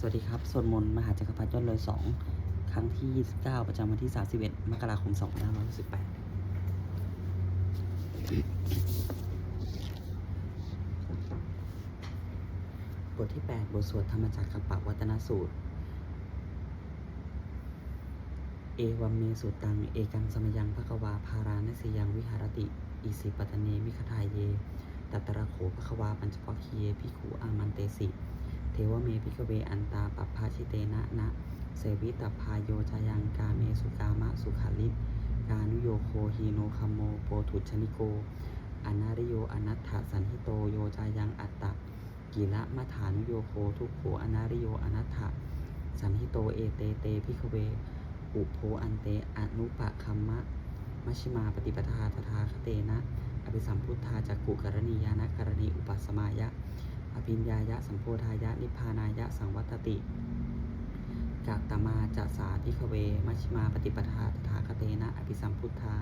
สวัสดีครับสวดมนต์มหาจักรพรรดิยอดเลยสองครั้งที่ 29 ประจำวันที่ 31 มกราคม 2568 บทที่ 8 บทสวดธรรมจักรกับปวัตนสูตร เอวัมเมสุตัง เอกังสมยังภควาภารานสยังวิหารติ อิสิปตเนมิคทายเย ตัตระโขภควาปัญจปคีเยพิขูอามันเตสิ วเมพิกเวอันตาปัปพาชิเตนะนะเสวิตพายโยจายังกาเมสุกามะสุขาลิกานุโยโคฮีโนคัมโมโปถุชนิโกอนาริโยอนัตถสันหิโตโยจายังอัตตะกิละมัฐานุโยโคทุกโขอนาริโยอนัตถสันหิโตเอเตเตพิกเว อุโพอันเตอนุปะคัมมะมัชิมาปฏิปทาตถาคเตนะอภิสัมพุทธาจักกุกรณียานะกรณีอุปสมายะ อภิญญายะสัมโพธายะ นิพพานายะสังวัตติกาตมาจะสาธิคเว มัชิมาปฏิปทาตถาคเตนะ อภิสัมพุทธา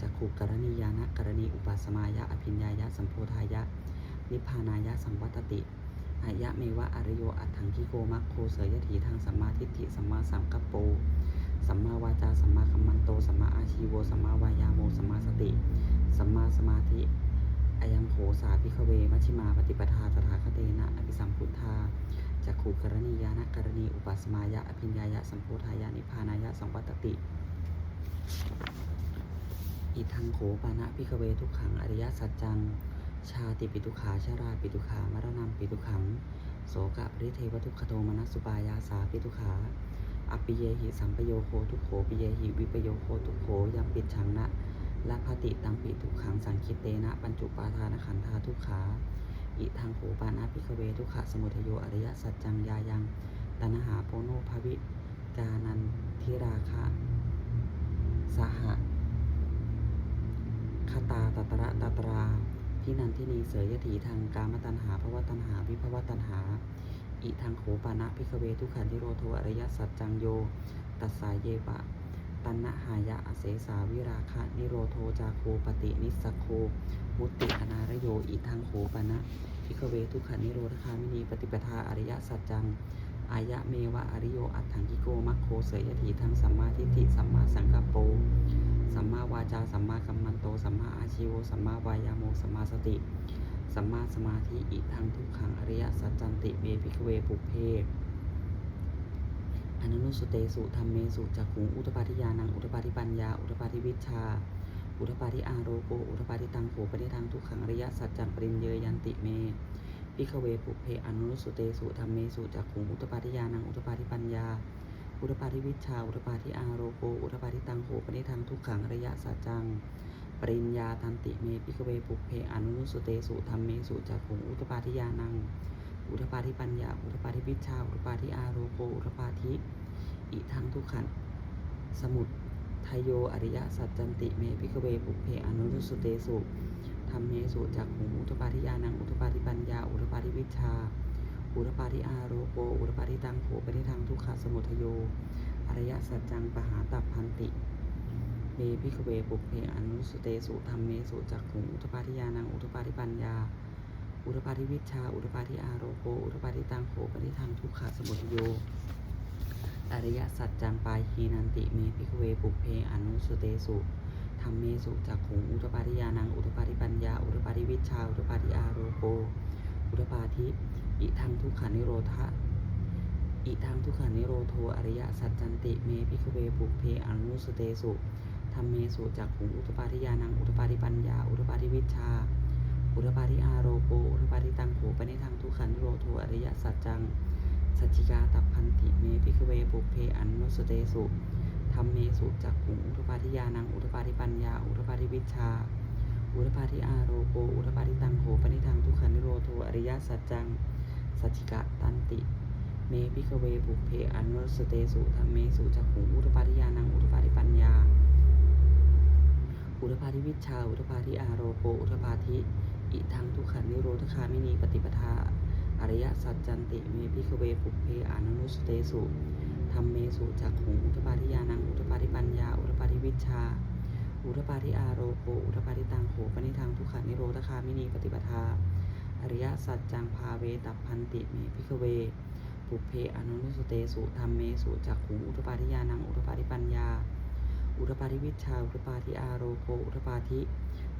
จักขุกรณียานะกรณีอุปสมายะ อภิญญายะสัมโพธายะ นิพพานายะสังวัตติอายะเมวะอริโยอัตถังคิโกมัคโคเสยถีทางสัมมาทิฏฐิสัมมาสังกัปโปสัมมาวาจาสัมมาคัมมันโตสัมมาอาชีโวสัมมาวายาโมสัมมาสติ สัมมาสมาธิ อายังโขสาพิคเวมัชิมาปฏิปทาตถาคเตนะอภิสัมพุทธาจักขุกรณียานะกรณี อุปัสมายะอภิญญายะสัมโพธายะนิพานายะสังวัตติ อิทังโขปานะพิคเวทุกขังอริยสัจจัง ชาติปิตุขาชาราปิตุขามรณะปิตุขัง โสกะปริเทวทุกขโทมนัสสุปายาสาปิตุขาอปิเยหิสัมปโยโคทุกโขปิเยหิวิปโยโคทุกโขยัมปิดชังนะ ละพติตังปิทุกขังสังคิเตนะปัญจุปาทานขันธาทุกขาอิทังโขปานะพิคเวทุกขะสมุทโยอริยสัจจังยายังตันหาโปโนภวิกานันทิราคะสหะคตาตตระตตราพินันทินีเสยยถีทางกามตันหาภวตันหาวิภวตันหา อิทังโขปานะพิกเวทุขันธิโรโทอริยสัจจังโย ตัสสายเยวะ ตันนะหายะอเสสาวิราคะ นิโรโทจาโคปฏินิสโคมุตติอนารโยอิทังโขปนะพิกเวทุกขันนิโรธคามินีปฏิปทาอริยสัจจังอายะเมวะอริโยอัตถังกิโกมัคโคเสยยถีทังสัมมาทิฏฐิสัมมาสังกัปโปสัมมาวาจาสัมมากัมมันโตสัมมาอาชีโวสัมมาวายาโมสัมมาสติสัมมาสมาธิอิทังทุกขังอริยสัจจันติเมพิกเวปุเพ อนุนุสเตสุธรรมเมสุจักขุงอุตปาทิยานังอุตปาทิปัญญาอุตปาทิวิชา อุตปาทิอาโรโกอุตปาทิตังโขปณิทังทุกขังอริยสัจจังปริญเยยันติเมพิกเวปุเพอนุนุสเตสุธรรมเมสุจักขุงอุตปาทิยานังอุตปาทิปัญญา อุตปาทิวิชชาอุตปาทิอาโรโกอุตปาทิตังโขปณิทังทุกขังอริยสัจจังปริญญาตันติเมพิกเวปุเพอนุนุสเตสุธรรมเมสุจักขุงอุตปาทิยานัง อุตปาทิปัญญา อุตปาทิวิชชา อุตปาทิอาโรโก อุตปาทิอิทังทุกขันสมุททโยอริยสัจจันติเมพิกเวปุเพอนุนุสเตสุธรรมเมสุจักขุงอุตปาทิยานัง อุตปาทิปัญญา อุตปาทิวิชชาอุตปาทิอาโรโก อุตปาทิตังโขปนิทังทุกขสมุทโยอริยสัจจังปหาตัพพันติเมพิกเวปุเพอนุสเตสุธรรมเมสุจักขุงอุตปาทิยานัง อุตปาทิปัญญา อุตปาทิวิชา อุตปาทิอาโรโก อุตปาทิตังโขปนิทังทุกขสมุทโย อริยสัจจังปายฮีนันติเมพิกเวปุเพอนุสเตสุธรรมเมสุจักขุงอุตปาทิยานัง อุตปาทิปัญญา อุตปาทิวิชา อุตปาทิอาโรโก อุตปาทิอิทังทุกขานิโรธะอิทังทุกขานิโรโทอริยสัจจันติเมพิกเวปุเพอนุสเตสุธรรมเมสุจักขุงอุตปาทิยานัง อุตปาทิปัญญา อุตปาทิวิชชา อุตปาทิอาโรโกอุตปาทิตังโขปในทังทุกขานิโรโทอริยสัจจัง สัจจิกาตัพพันติเมพิกเวปุเพอนุสเตสุธรรมเมสุจักขุงอุตปาทิยานังอุตปาทิปัญญา อุตปาทิวิชา อุตปาทิอาโรโกอุตปาทิตังโขปนิทังทุกขานิโรโทอริยสัจจัง สัจจิกาตันติ เมพิกเวปุเพอนุสเตสุธรรมเมสุจักขุงอุตปาทิยานังอุตปาทิปัญญา อุตปาทิวิชา อุตปาทิอาโรโกอุตปาทิ อิทังทุกขันนิโรธคามินีปฏิปทา อริยสัจจันติเมพิกเวปุเพอนุนุสเตสุธรรมเมสุจักขุงอุตปาทิยานังอุตปาทิปัญญา อุตปาทิวิชา อุตปาทิอาโรโกอุตปาทิตังโขปนิทังทุกขันนิโรธคามินีปฏิปทา อริยสัจจังพาเวตัพพันติเมพิกเวปุเพอนุนุสเตสุธรรมเมสุจักขุงอุทปาทิยานังอุทปาทิปัญญา อุทปาทิวิชชา อุทปาทิอาโรโกอุทปาทิ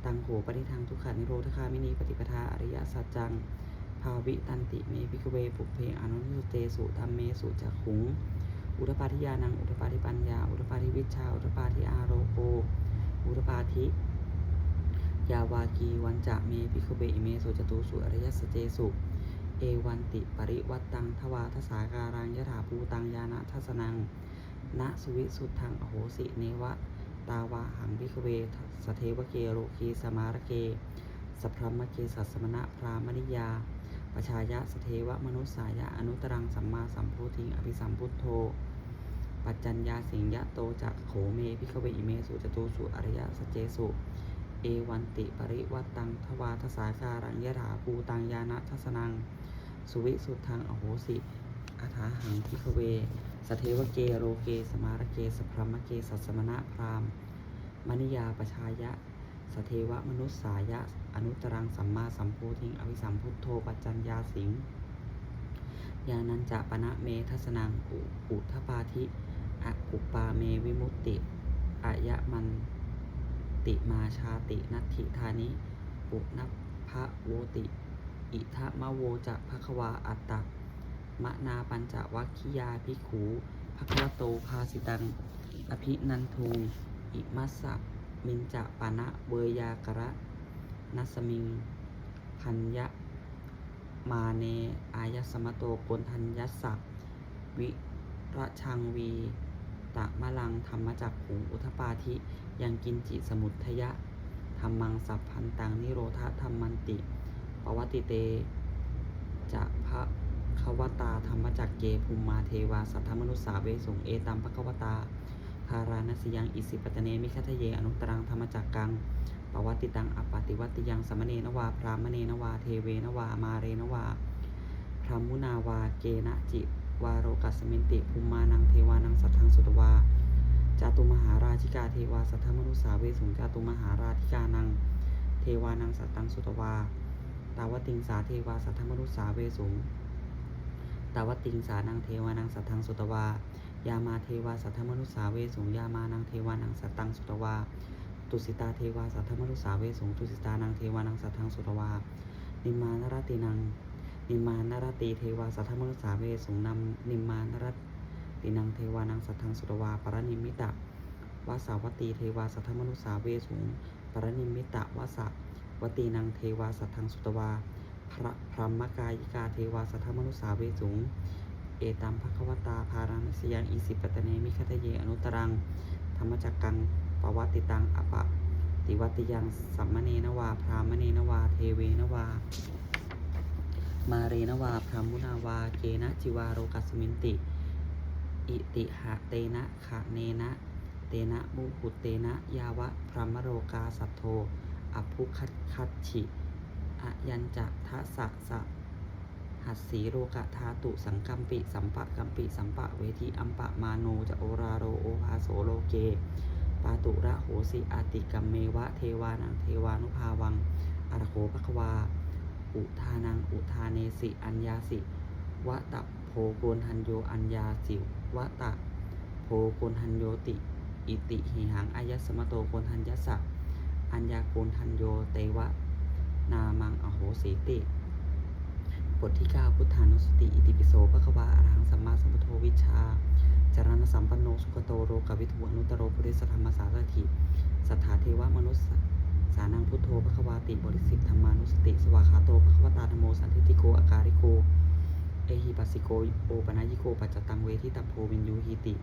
ตังโหปริทังทุกขานิโรธคามินีปฏิปทาอริยสัจจัง ภาวิตันติเมพิกเวปุเพอนุนุสเตสุธรรมเมสุจักขุง อุทปาทิยานัง อุทปาทิปัญญา อุทปาทิวิชชาอุทปาทิอาโรโกอุทปาทิยาวากีวันจะเมพิกเวอิเมสุจตุสุอริยสเจสุเอวันติปริวัตตังทวาทสาการังยถาภูตังยานะทัสนัง ณสุวิสุทธังอโหสิเนวะ ตาวาหังพิกเวสเทวเกโรคีสมารเกสพรมเกสัสสมณะพรามณิยาปชายะสเทวมนุสสายะอนุตรังสัมมาสัมโพธิงอภิสัมพุทโธ ปัจจัญญาสิงยะโตจักโขเมพิกเวอิเมสุจตุสุอริยสเจสุ เอวันติปริวัตังทวาทสาการังยถาภูตังยานะทัสนัง สุวิสุทธังอโหสิอาถาหังพิกเว สเทวเกโรเก สมารเกสพรมเกสัสมณะพรามมณิยาปชายะ สเทวมนุษสายะ อนุตรังสัมมาสัมโพธิงอวิสัมพุทโธปัจจัญญาสิงยานันจะปณะเมทัสนังอุอุทปาธิอะอุปาเมวิมุตติอายะมันติมาชาตินัตถิธานิ ปุณพะโวติ อิทะมะโวจะภควาอัตตะ มะนาปัญจวัคคิยาภิกขูภควโตภาสิตัง อภินันทุงอิมัสสะมินจะปานะเวยากระนัสมิงพัญญะมาเน อายสมโตโกนทัญยัสสะวิระชังวีตะมะลังธรรมจักขุงอุทปาธิ ยังกินจิสมุททยะธรรมังสัพพันตังนิโรธาธรรมันติ ปวัติเต จะพระ วตาธรรมจักเกภูมิมาเทวาสัทธมนุสสาเวสุงเอตัมภควตาภาราณสยังอิสิปตเนมิคัทเยอนุตรังธรรมจักกังปวัติตังอปปติวัติยังสมเนนวาพรามเนนวาเทเวนวามาเรนวาพรหมุนาวาเกนะจิวาโรกัสมินติภูมิมานังเทวานังสัทธังสุตวาจาตุมหาราชิกาเทวาสัทธมนุสสาเวสุงจาตุมหาราชิกานัง เทวานังสัตตังสุตวาตาวติงสาเทวาสัทธมนุสสาเวสุง ตาวติงสานังเทวานังสัทธังสุตวายามาเทวาสัทธมนุสาเวสุงยามานังเทวานังสัตตังสุตวาตุสิตาเทวาสัทธมนุสาเวสุงตุสิตานังเทวานังสัทธังสุตวานิมานรตินังนิมานรติเทวาสัทธมนุสาเวสุงนำนิมานรตินังเทวานังสัทธังสุตวาปรนิมิตะวสาวตีเทวาสัทธมนุสาเวสุงปรนิมิตะวสาวตีนังเทวาสัทธังสุตวา พระพรหมกายิกาเทวาสัทธมนุสสาเวสุง เอตัมภควตาภาราณสยังอิสิปตเนมิคทเยอนุตรัง ธรรมจักกังปวัติตังอปะติวัติยังสัมมเนนวา พรามเนนวา เทเวนวา มาเรนวา พรหมุนาวา เกนะจิวาโรกัสมินติ อิติหะเตนะขะเนนะเตนะมุหุเตนะ ยาวะพรหมโรกาสัทโทอภุคัตคัตฉิ อยัญจะทะสะสะหัสสีโรกะธาตุสังกัมปิ สัมปะกัมปิ สัมปะเวทีอัมปะมาโนจะโอราโรโอภาโสโลเก ปาตุระโหสิอาติกัมเมวะเทวานังเทวานุภาวังอรโคภควา อุทานังอุทาเนสิ อัญญาสิวะตะโพโกนทันโยอัญญาสิวะตะโพโกนทันโยติ อิติหิหังอายัสมโตโกนทันยัสสะอัญญาโกนทันโยเตวะ นามังอโหสีติ บทที่ 9 พุทธานุสติ อิติปิโสภควาอรหังสัมมาสัมพุทโธวิชาจารณสัมปันโนสุขโตโรกวิทูอนุตโรปุริสธรรมสารถิสัทธาเทวมนุสสสานังพุทโธภควาติบริสิทธรรมานุสติ สวากขาโตภควตาธโมสันทิติโกอาการิโก เอหิปัสสิโกโอปนายิโกปัจจตังเวทิตัพโพวินยูหิติ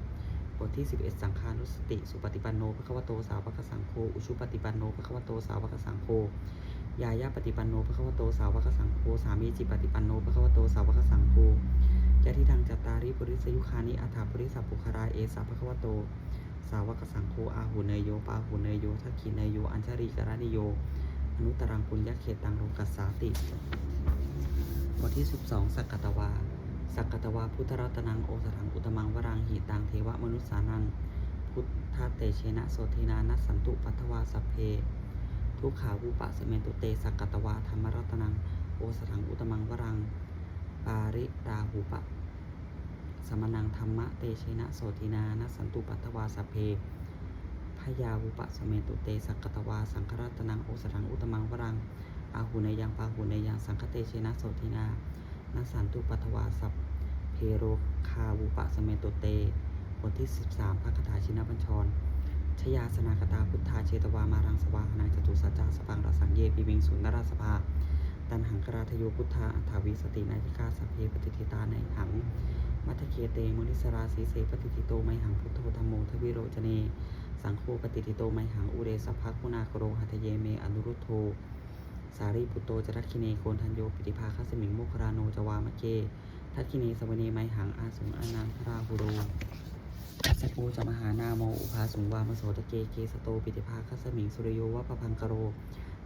บทที่ 11 สังฆานุสติ สุปฏิปันโนภควโตสาวกสังโฆ อุชุปฏิปันโนภควโตสาวกสังโฆ ยายาปฏิปันโนภควโตสาวกสังโฆสามีจิปฏิปันโนภควโตสาวกสังโฆยะทิทางจัตตาริปุริสยุคานิอัฏฐาปุริสัพปุคาราเอสาภควโต สาวกสังโฆอาหูเนยโยปาหูเนยโยทักขิเนยโยอัญชรีกรณิโย อนุตรังปุญญเขตังโลกัสสาติบทที่ 12 สักกตวา สักกตวาพุทธรัตนังโอสถังอุตมังวรังหิตังเทวมนุสสานัง พุทธเตเชนะโสเทนานัสสันตุปัทวาสัเพ ทุกขาวุปะสเมนตุเตสักกตวาธรรมรัตนัง โอสถังอุตมังวรัง ปาริตาหูปะ สมนังธรรมะเตชนะโสตินานะสันตุปัตวาสเพพยาวุปสเมตุเตสักกตวาสังครัตนังโอสถังอุตมังวรัง อาหุเนยังปาหุเนยังสังคเตชนะโสตินานะสันตุปัตวาสัพเพโรคาวุปสเมตุเตบทที่ 13พระคาถาชินบัญชร ชยาสนากตาพุทธาเชตวามารังสวาหนังจตุสัจจาสปังรสังเยปิวิงสุนนราสภาตันหังกราทโยพุทธาอัฏฐาวิสตินายิกาสัพเพปฏิทิตาในหัง มัทเคเตมุนิสราสีเสปฏิทิโตไมหังพุทโธธรรมโมทวิโรจเน สังโฆปฏิทิโตไมหังอุเรสภคุณาโกโรหัตเยเมอนุรุโธสารีปุตโตจรัคคิเนโกนทันโยปิติภาคัสมิงโมคคราโนจวามะเกทัคคิเนสวเนไมหังอาสุงอนันทราหุโร สสโปจะมหานาโมอุภาสุวามโสตะเกเกสโตปิติภาคัสมิงสุริโยวะปะพังกโร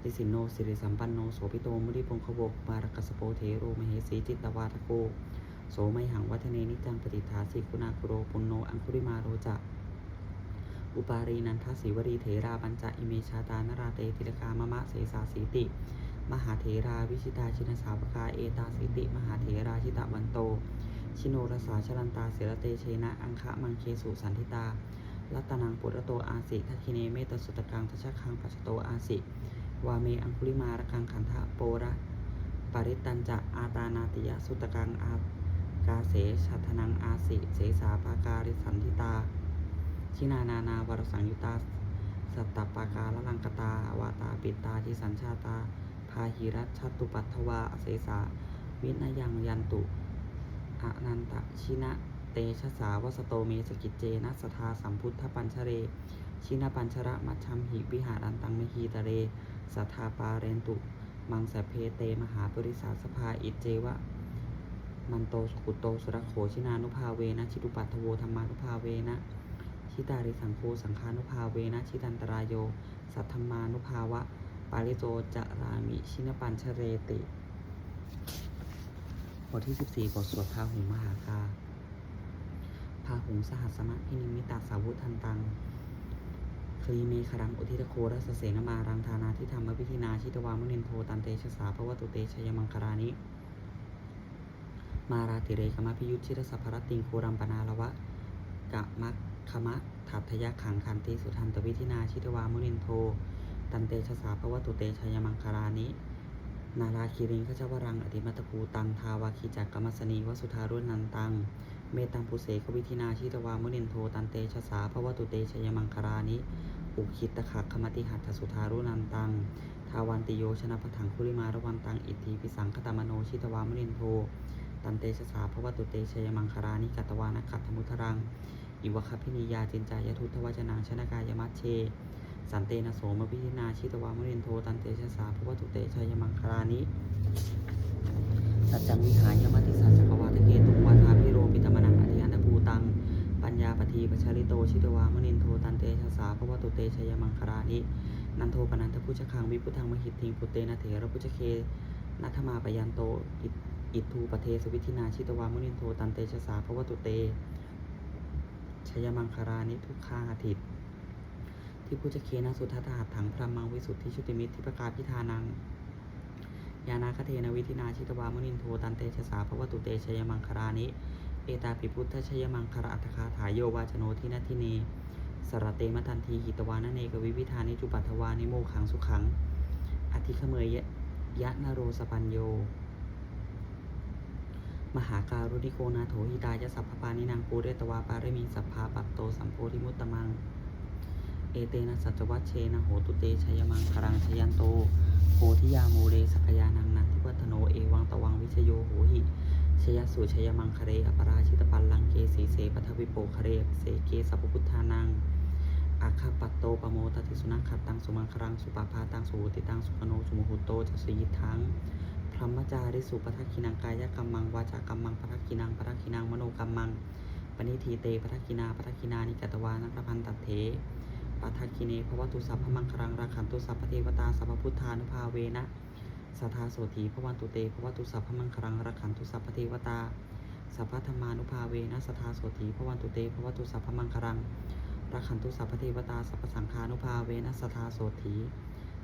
ติสินโนสิริสัมปันโนโสพิโตมุริพงคโวกมารกัสโปเทโรมเหสีจิตตวาทโกโสไมหังวัฒเนนิจังปฏิฐาสิกุณาคุโรปุณโนอังคุริมาโรจะอุปารีนันทสีวรีเถราปัญจอิเมชาตานราเตติลกามะมะเสสาสีติ มหาเถราวิชิตาชินสาวกาเอตาสิติ มหาเถราชิตะวันโต ชิโนรสาชลันตาเสรเตเชนะ อังคะมังเคสุสันทิตา รัตนังปุระโตอาสิทัคคิเนเมตสุตกังทัชคังปัสโตอาสิ วาเมอังคุลิมารกังขันธะโประปริตันจะอาตานาติยะสุตกังอากาเสชัทนังอาสิ เสสาปาการิสันทิตา ชินานานาวรสังยุตา สัตตปาการลังกตาวาตาปิตาทิสัญชาตา พาหิรัชตุปัทวาเสสาวินยังยันตุ อนันตชินะเตชะสาวสโตเมสกิจเจนะสทาสัมพุทธปัญชเร ชินปัญชระมัชชัมหิวิหารันตังมหีตะเร สัทธาปาเรนตุ มังสะเพเตมหาปริสาสภาอิจเจวะ มันโตสุขุโตสุรโขชินานุภาเวนะ ชิตุปัตโวธรรมานุภาเวนะ ชิตาริสังโฆสังฆานุภาเวนะ ชิตันตรายโย สัทธมานุภาวะ ปาริโตจะรามิ ชินปัญชเรติ บทที่ 14 บทสวดพาหุงมหาคาพาหุงสหัสมะพินิมิตาสาวุธันตังคลีเมครังอุทิตโครัสเสนมารังธานาทิธรรมวิธินาชิตวามุนินโทตันเตชะสาภวตุเตชยมังคารานิ มาราติเรกมะพิยุทธิรสัพพรติงโครัมปนาละวะกะมัคคมะถัตทยะขังคันติสุทันตวิธินาชิตวามุนินโท ตันเตชะสาภวตุเตชยมังคารานิ นาราคิริงขจวรัง อธิมัตภูตัง ทาวาคีจักกรรมสนีวสุธารุนันตัง เมตังปุเสกวิธินาชิตวามุนินโทตันเตชะสาภวตุเตชยมังคารานิ อุคิตตะขักขมติหัตถสุธารุนันตัง ทาวันติโยชนะปะถังคุริมารวันตัง อิทธิปิสังคตมโนชิตวามุนินโท ตันเตชะสาภวตุเตชยมังคารานิกัตวานักขัตถมุทรัง อิวะคพินิยาจินจายทุตถวจนังชนกายมัชเช สันเตนะโสมพิธินาชิตวามุนินโทตันเตชะสาภวตุเตชยมังคารานิสัจจังวิหายมติสัจจกวาตเกตุวาทาพิโรปิตมนังอธิยันตภูตัง ปัญญาปทีปชาริโตชิตวามนินโทตันเตชะสาภวตุเตชยมังคารานินันโทปนันทพุชคังวิพุทังมหิตทิงปุเตนะเถระพุชเคนัทมาปยันโตอิทูปเทสวิธินาชิตวามุนินโทตันเตชะสาภวตุเตชยมังคารานิทุกขาอาทิตย์ ที่พุชเคนะสุทัตหัตถังพระมังวิสุทธิชุติมิตรที่ประกาศพิธานังยานาคเทนวิธินาชิตวามุนินโทตันเตชะสาภวตุเตชยมังคารานิเอตาปิพุทธชยมังคาราอัตคาถายโยวาจโนทินาทิเนสรเตมทันทีหิตวานเนกวิวิธานิจุปัทวานิโมขังสุขัง อธิขเมยยะยะนโรสปัญโย มหาการุณิโกนาโถหิตายะสัพพปานินางปูเรตวาปารมีสัพพาปัตโตสัมโพธิมุตตมัง เอเตนะสัจวัชเชนะโหตุเตชยมังครังชยันโตโพธิยาโมเรสกยานังนันทิวัฒโนเอวังตวังวิชโยโหหิชยสุชยมังคเรอปราชิตปัลลังเกสีเสปัทวิโปคเรเสเกสัพพุทธานังอาคาปัตโตปโมตติสุนัขขัดตังสุมังครังสุปาพาตังสุติตังสุขโนสุมหุโตจะสีทังพรหมจาริสุปทักขินังกายกรรมังวาจากรรมังปทักขินังปทักขินังมโนกรรมังปณิทีเตปทักขินาปทักขินานิกตวานักพันตัดเถ ปทักขิเนภวตุสัพพมังครังราขันตุสัพพเทวตาสัพพพุทธานุภาเวนะสัทธาโสถีภวันตุเตภวตุสัพพมังครังราขันตุสัพพเทวตา สัพพธรรมานุภาเวนะสัทธาโสถีภวันตุเตภวตุสัพพมังครังรักขันตุสัพพเทวตา สัพพสังฆานุภาเวนัสทธาโสถี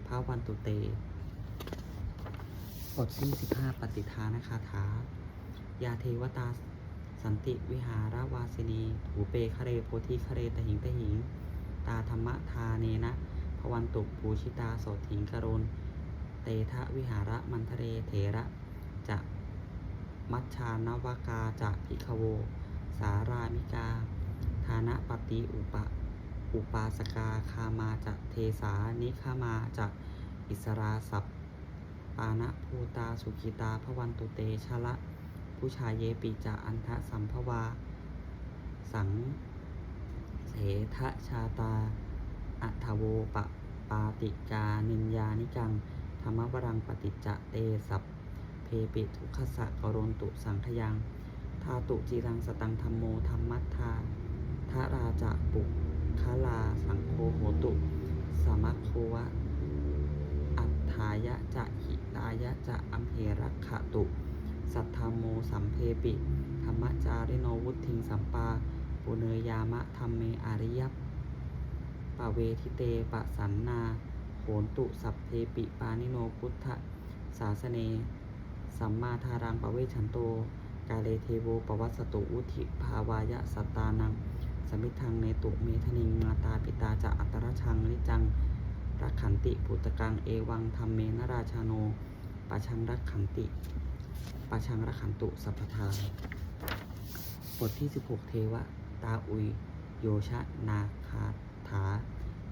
ภาวันตุเตบทที่15ปฏิทานคาถา ยาเทวตา สันติวิหารวาสินีถูเปคเรโพธิคเรตหิงตหิง ตาธรรมทาเนนะพวันตุปูชิตาโสถิงกรณเตทะวิหาระมันทะเรเถระจะมัชชานวากาจะพิคโว สารามิกา ธานะปฏิอุปะอุปาสกาคามาจะเทสานิคามาจะอิสราสัพปานะภูตาสุขิตาพวันตุเตชะละ ผู้ชายเยปิจะอันทะสัมภวา สัง เสทะชาตา อัทโวปะปาติกา นินยานิกัง ธรรมวรังปฏิจจะเตสัพเพปิทุขสะกรณตุสังขยัง ทาตุจีรังสตังธรรมโมธรรมัทาทาราจะปุคลาสังโฆโหตุสมัคโควะ อัฏฐายะจะหิตายะจะอัมเหรักขตุ สัทธามโมสัมเพปิ ธรรมจาริโนวุทิงสัมปา ปุเนยามะธรรมเมอาริยปปะเวทิเตปะสันนาโหนตุสัพเพปิปานิโนพุทธศาสเน สัมมาทารังปะเวชันโต กาเลเทโวปวัสสตุอุทิภาวายะสัตตานัง สมิทังเนตุเมทนิงมาตาปิตาจะอัตรชังนิจังรักขันติปุตตกังเอวังธรรมเมนราชาโนปะชังรักขันติปะชังรักขันตุสัพพทาบทที่ 16 เทวะ ตาอุย โยชะนาคาถา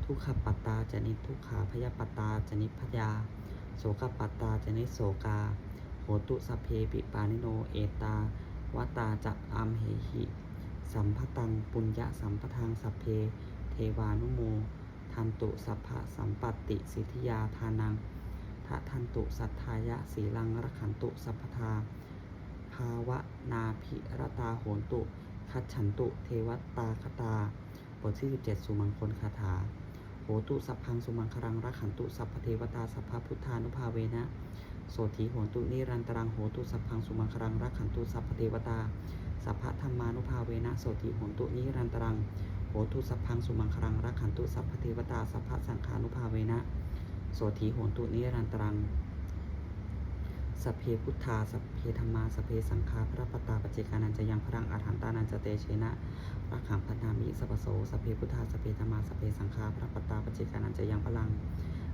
ทุกขปัตตาจนิทุกขาพยาปัตตาจนิพยา โสกปัตตาจนิโสกา โหตุสเพปิปานิโนเอตาวตาจะอัมเหหิ สัมพตังปุญญะสัมปทางสัพเพ เทวานุโมทันตุสัพพะสัมปติสิทธิยาทานังทะทันตุสัทธายะสีลังรขันตุสัพพทา ภาวะนาภิรตาโหนตุ คัจฉันตุเทวตาคตา บทที่17สุมังคลคาถา โหตุสัพพังสุมังครังรักขันตุสัพพเทวตาสัพพพุทธานุภาเวนะ โสถีโหตุนิรันตรังโหตุสัพพังสุมังครังรักขันตุสัพพเทวตา สัพพธรรมานุภาเวนะ โสถีโหตุนิรันตรัง โหตุสัพพังสุมังครังรักขันตุสัพพเทวตาสัพพสังขานุภาเวนะ โสถีโหตุนิรันตรัง สัพเพพุทธา สัพเพธรรมา สัพเพสังฆาพระปตาปเจกานันจะยังพรังอาหันตานันจะเตเชนะพรักขังพันามิสัพโส สัพเพพุทธา สัพเพธรรมา สัพเพสังฆาพระปตาปเจกานันจะยังพลัง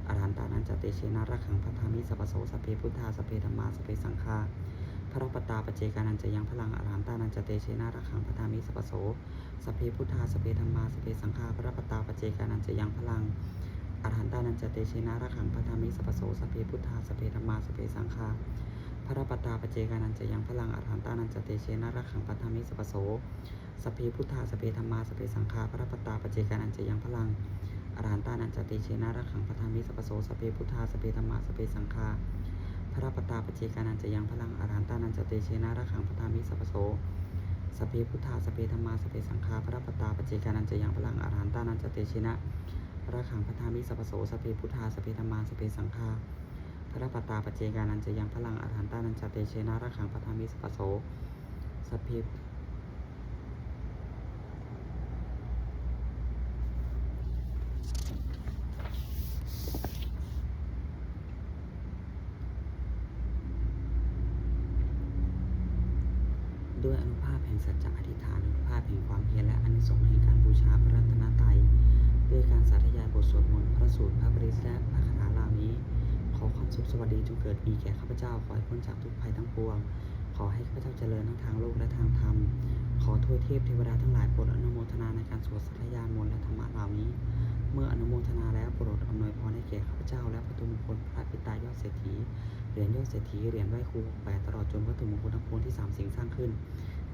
อาหันตานันจะเตเชนะรักขังพันามิสัพโส สัพเพพุทธา สัพเพธรรมา สัพเพสังฆาพระปตาปเจกานันจะยังพลังอาหันตานันจะเตเชนะรักขังพันามิสัพโส สัพเพพุทธา สัพเพธรรมา สัพเพสังฆาพระปตาปเจกานันจะยังพลัง อรหันตานันจเตเชนะระขังพัทามิสัพโสสเพพุทธาสเพธรรมาสเพสังฆาพระปตตาปเจกานันจะยังพลังอรหันตานันจเตเชนะระขังพัทามิสัพโสสเพพุทธาสเพธรรมาสเพสังฆาพระปตตาปเจกานันจะยังพลังอรหันตานันจเตเชนะระขังพัทามิสัพโสสเพพุทธาสเพธรรมาสเพสังฆาพระปตตาปเจกานันจะยังพลังอรหันตานันจเตเชนะระขังพัทามิสัพโสสเพพุทธาสเพธรรมาสเพสังฆาพระปตตาปเจกานันจะยังพลังอรหันตานันจเตเชนะ ระขังพระธามิสัพโสสพเพพุทธาสพเพธรรมาสพเพสังฆาพระปัตตาปเจกานันจะยังพลังอาหารตานันจเตเชนะระขังพระธามิสัพโสสพเพด้วยอนุภาพแห่งสัจจะอธิษฐานอนุภาพแห่งความเพียรและอนิสงส์แห่งการบูชาพระรัตนตรัย ด้วยการสาธยายบทสวดมนต์พระสูตรพระบริสและพระคาถาเหล่านี้ ขอความสุขสวัสดีจงเกิดมีแก่ข้าพเจ้าขอให้พ้นจากทุกภัยทั้งปวง ขอให้ข้าพเจ้าเจริญทั้งทางโลกและทางธรรม ขอทวยเทพเทวดาทั้งหลายโปรดอนุโมทนาในการสวดสัทยายมนต์และธรรมะเหล่านี้ เมื่ออนุโมทนาแล้วโปรดอำนวยพรให้แก่ข้าพเจ้าและพระตุมงคลพระปิตายอดเศรษฐีเหรียญยอดเศรษฐีเหรียญไหว้ครูแปดตลอดจนวัตถุมงคลทั้งปวงที่สามสิ่งสร้างขึ้น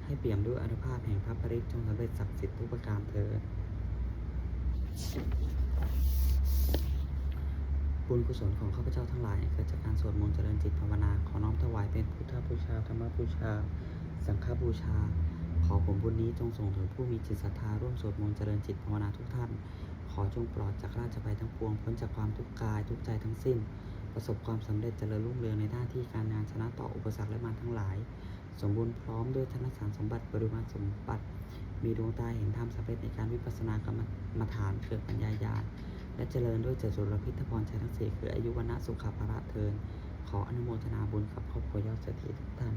ให้เปี่ยมด้วยอนุภาพแห่งพระปริศจงสำเร็จศักดิ์สิทธิ์ทุกประการเถิด บุญกุศลของข้าพเจ้าทั้งหลายเกิดจากการสวดมนต์เจริญจิตภาวนา ขอน้อมถวายเป็นพุทธบูชาธรรมบูชา สังฆบูชา ขอผลบุญนี้จงส่งถึงผู้มีจิตศรัทธาร่วมสวดมนต์เจริญจิตภาวนาทุกท่าน ขอจงปลอดจากราชภัยทั้งปวงพ้นจากความทุกข์กายทุกใจทั้งสิ้น ประสบความสำเร็จเจริญรุ่งเรืองในหน้าที่การงานชนะต่ออุปสรรคและมารทั้งหลาย สมบูรณ์พร้อมด้วยธนสารสมบัติบริวารสมบัติ มีดวงตาเห็นธรรมสำเร็จในการวิปัสสนากรรมฐานเกิดปัญญาญาณและเจริญด้วยเจตุรพิทพรชัยทั้งสี่คืออายุวันะสุขภาระเทิน ขออนุโมทนาบุญกับครอบครัวยอดเศรษฐีทุกท่าน